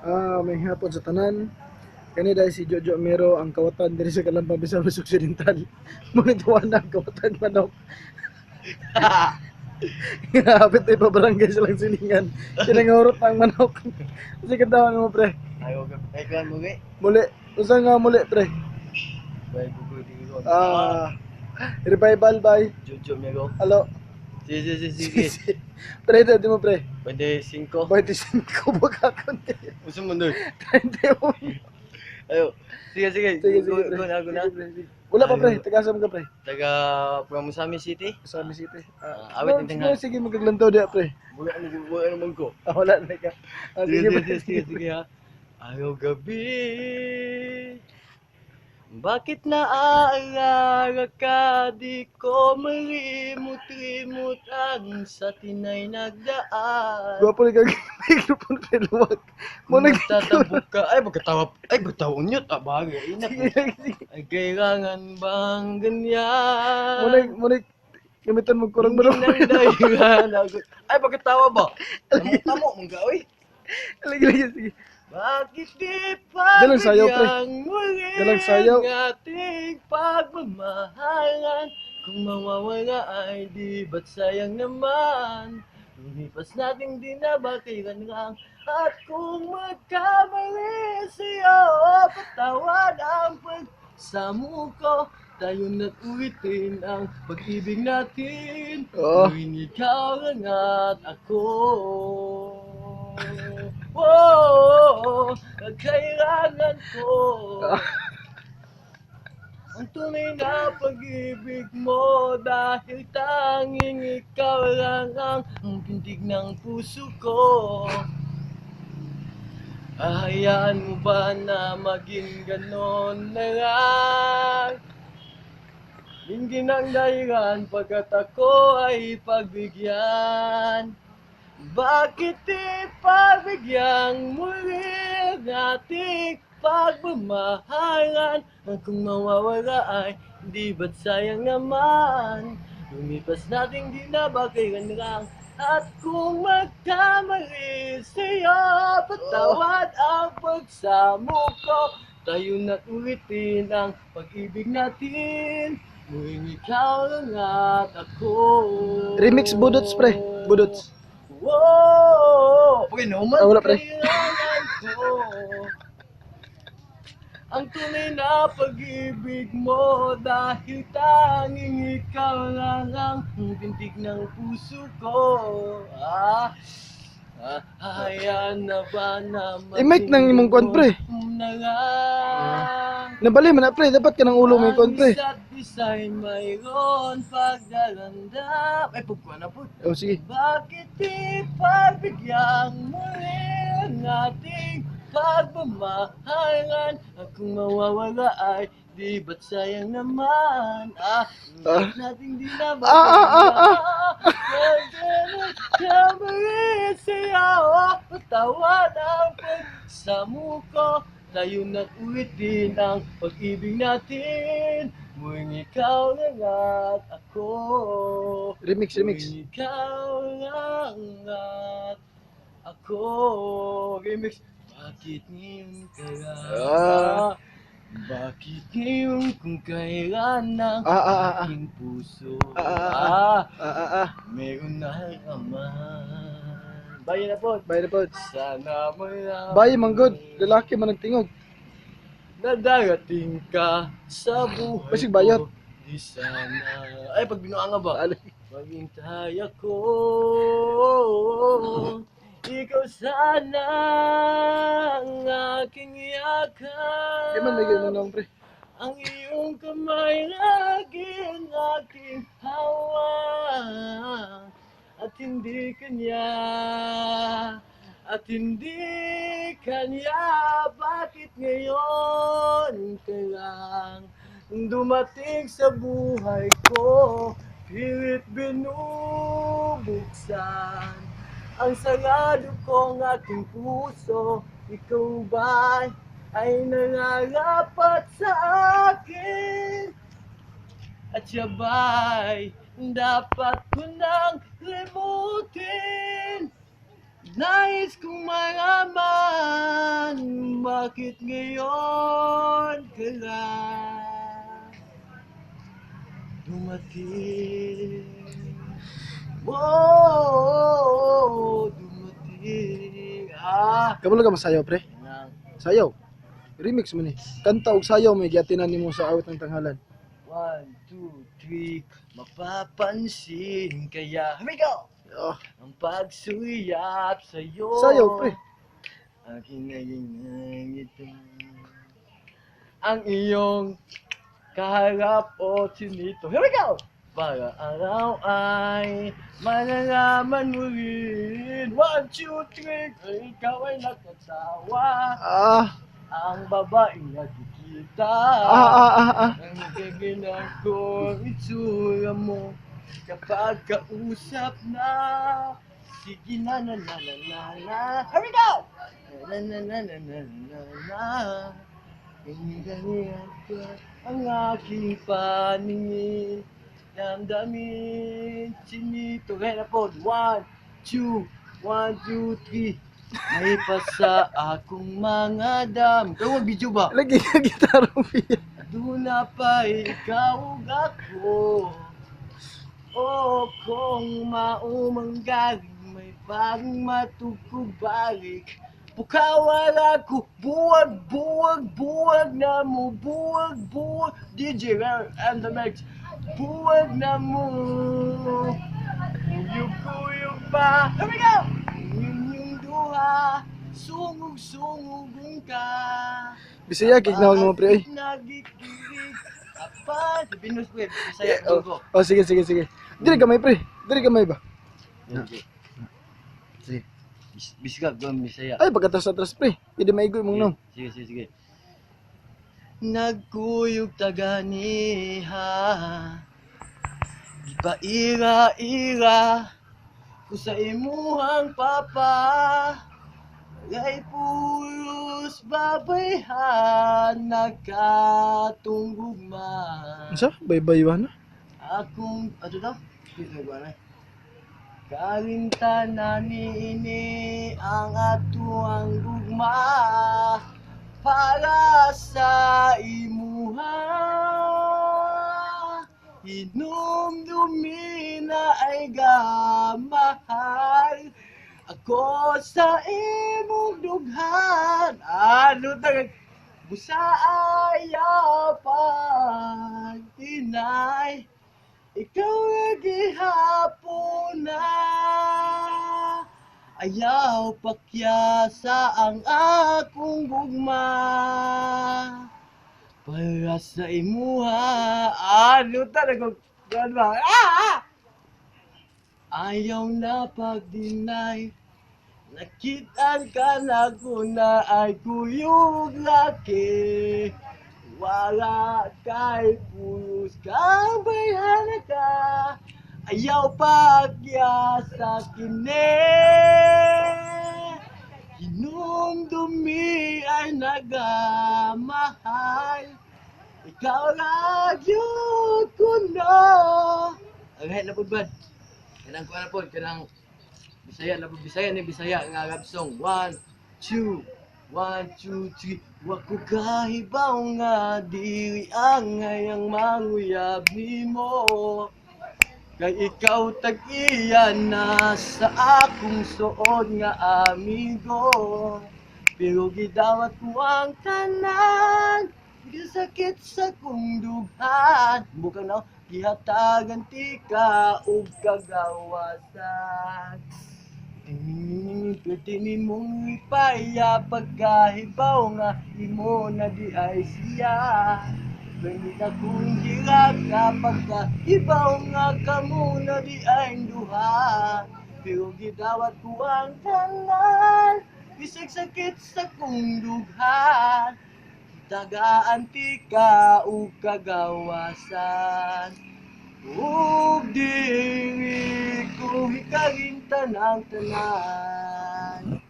Ah, may hapon sa tanan. Kani dahil si Jojo Mero ang kawatan diri sa Kalampang Misamis Occidental. Munituan na ang kawatan manok. Hapit ay pabarangay silang silingan. Sinangurot ang manok. Kasi kantawan mo pre. Ayaw ka. Ay, kuhan mo gay. Muli. Usa nga muli pre. Bay, bugoy di ko. Ah, revival by. Jojo me go. Alo. Sige, sige, sige. pre, dati mo pre. Pwede 5. 25 ba ka konti? Gusto mo doon. 21. Ayo. Sige, sige. Sige, sige. Go, pre. go na, go na. Sige, pre, sige. Wala pa pre, taga ka pre. Taga Pramusami City. Sa City. Ah, awit yung tinghal. Sige, magaglantaw dia pre. Wala ano, wala naman ko. Ah, wala na ka. Ah, Sige, pre, sige, sige, sige ha. Ayaw gabi. Bakit naaalala ka? Di ko malimut-limut ang sa tinay nagdaan. Gwapo ni kag microphone pre luwag. Mo nag Magtatabog ka. Ay, magkatawa. Ay, magtaon yun. Ah, bagay. Ina. Ay, kailangan bang Mo ganyan? nag mo nag gamitan mo kurang ako- Ay, magkatawa ba? Tamo, mong gawin. Lagi lagi sige. Bakit di pa Dalang sayaw, pre. muli Dalang sayaw. ang ating pagmamahalan Kung mawawala ay di ba't sayang naman Lumipas nating di na batiran lang At kung magkamali sa'yo Patawad ang pagsamo ko Tayo na't ulitin ang pag-ibig natin Oo. Tuwing ikaw lang at ako Oh, kailangan ko. Ang tunay na pag-ibig mo Dahil tanging ikaw lang ang pintig ng puso ko. Ahayaan mo ba na maging ganon na lang? Hindi nang dahilan pagkat ako ay pagbigyan Bakit di pagbigyan muli ang ating pagmamahalan? Ang kung mawawala ay di ba't sayang naman? Lumipas nating di na bagayan lang? At kung magkamali sa'yo Patawad ang pagsamo ko. Tayo na't ulitin ang pag-ibig natin. Muling ikaw lang at ako. Remix budots pre, budots. Wow! Okay, no man. Ah, wala. Kailangan ko ang tunay na pag-ibig mo dahil tanging ikaw lang ang pintig ng puso ko. Ah, ah, hayaan na ba na I-mic nang imong kwan, pre. Na lang. Nabali man na pre, dapat ka ng ulo may kon pre. Ang isa't mayroon pagdalandam. Ay, pagkuha na po. Oh sige. Bakit di pagbigyan muli ang ating pagmamahalan? At kung mawawala ay di ba't sayang naman? Ah, Ah. bakit natin di na ba? Ah, ah, ah, ah. Kamali sa'yo, patawad ang pagsamo ko. Tayo na't ulitin ang pag-ibig natin. Muling ikaw lang at ako. Remix, remix. Muling ikaw lang at ako. Remix. Bakit ngayon kaya? Ah. Bakit ngayon kung kailan ang Ah, ah, ah, ah. aking puso? Ah, ah, Ah, Ah, ah, ah. meron na naman. Bayan na po. Bye na po. Sana malaman Bye, manggod. Lalaki man nagtingog. na darating ka sa buhay Basig bayad. ko. Di sana... Ay, pag binuanga ba? Ali. Maghintay ako Ikaw sana ang aking yakap Di man may ganun lang pre. Ang iyong kamay laging aking hawak hindi kanya At hindi kanya. Bakit ngayon ka lang Dumating sa buhay ko? Pilit binubuksan Ang sarado kong aking puso. Ikaw ba ay nangarapat sa akin? At siya ba'y dapat ko nang limutin Nais kong malaman bakit ngayon ka lang dumating? Wow, dumating. Ah, Kabalo ka masayaw pre. Sayaw. Remix mo ni. Kanta og sayaw may giatinan nimo sa awit ng tanghalan. One, two, three. Mapapansin kaya. Here we go! Oh, Ang pagsuyap sa'yo. sayaw pre. Aking ngayon ito. Ang iyong kaharap o sinito. Here we go! Para araw ay malalaman mo rin. One, two, three. Ikaw ay nakatawa. Ah, Ang babaeng nakikita. ah, ah, ah, ah. Ang gaganang ko itsura mo. Kapag kausap na. Sige na na na na na na. Here we go! Na na na na na na na. Ganyan ko ang aking paningin. Damdamin sinito. Kaya na po. One, two, one, two, three May pasa akong mga dam. Kaya video ba? Lagi ka gitara piya. Doon na pa ikaw ako. O kung maumang galing May bagong matugkog balik Pukawal ako. Buwag, buwag, buwag na mo. Buwag, buwag. DJ Rare and the mix Buwag na mo. Kuyog, kuyog pa. Here we go! Yun yung duha Sungog, sungog ka Bisaya gignawag mo pre. oy. Nagikilig apa? Binus ko eh. Bisaya Oh, ko. oh, sige sige sige. Dili gamay pre. Dili gamay ba? Sige. Bis- Bisigag ko ang Bisaya. Ay pagkatas atras pre. Pwede maigoy mong nong. Sige, sige, sige. Nagkuyog taganiha Di ba ira-ira Ko sa imuhang papa puros babayhan Nakatunggugma Unsa? Bye-bye ba na? Akong, ano daw? Ito ba na? Kalintanan ini ang atuang gugma para sa imuha. Hinumdumi na ay gamahal ako sa imong dughan. Ano tagag busa ayaw pag tinay. Ikaw lagi hapon na Ayaw pakyasa ang akong gugma Para sa imuha Ano talaga Ano ba? Ah! ah! Ayaw na pag-deny Nakitaan ka na ko na ay kuyog laki. Wala kay pulos kang bayana ka Ayaw pagya sa kine. Hinumdumi ay nagamahal Ikaw lang yun ko na. Ang head po ba? Kanang ko na po, kanang Bisaya na Bisaya ni Bisaya nga rap song. One, two, one, two, three. Wa ko kahibaw nga diri ang ngayang manguyab nimo. Kay ikaw tag-iyan na sa akong suod nga amigo. Pero gidawat ko ang tanan. Di sakit sa kong dughan. Bukang na, gihatagan ti ka ug kagawasan. Mm, pwede ni mong ipaya pagkahibaw nga imo na di ay siya. Ganit akong hirap kapag kahibaw nga kamo na di ay duha. Pero gidawat ko ang tanan, bisag sakit sa kong dughan. Tagaan ti ka ug kagawasan. Ug diri ko hikalintan ang tanan.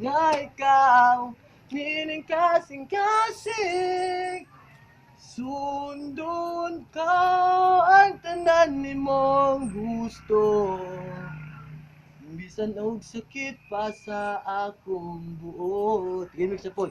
Nga ikaw nining kasing-kasing Sundon ka ang tanan ni mong gusto. Bisan og sakit pa sa akong buot. Gimmick sa. One,